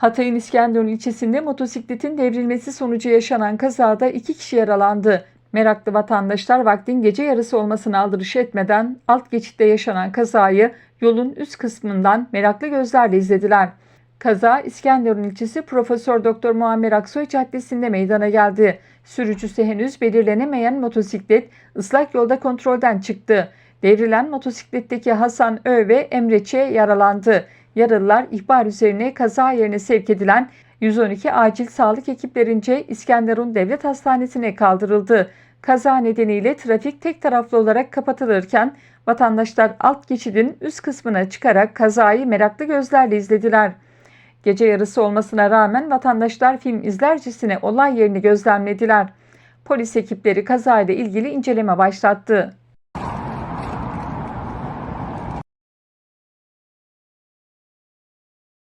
Hatay'ın İskenderun ilçesinde motosikletin devrilmesi sonucu yaşanan kazada iki kişi yaralandı. Meraklı vatandaşlar vaktin gece yarısı olmasına aldırış etmeden alt geçitte yaşanan kazayı yolun üst kısmından meraklı gözlerle izlediler. Kaza İskenderun ilçesi Profesör Doktor Muammer Aksoy Caddesi'nde meydana geldi. Sürücüsü henüz belirlenemeyen motosiklet ıslak yolda kontrolden çıktı. Devrilen motosikletteki Hasan Ö ve Emre Ç yaralandı. Yaralılar ihbar üzerine kaza yerine sevk edilen 112 acil sağlık ekiplerince İskenderun Devlet Hastanesi'ne kaldırıldı. Kaza nedeniyle trafik tek taraflı olarak kapatılırken vatandaşlar alt geçidin üst kısmına çıkarak kazayı meraklı gözlerle izlediler. Gece yarısı olmasına rağmen vatandaşlar film izlercesine olay yerini gözlemlediler. Polis ekipleri kazayla ilgili inceleme başlattı.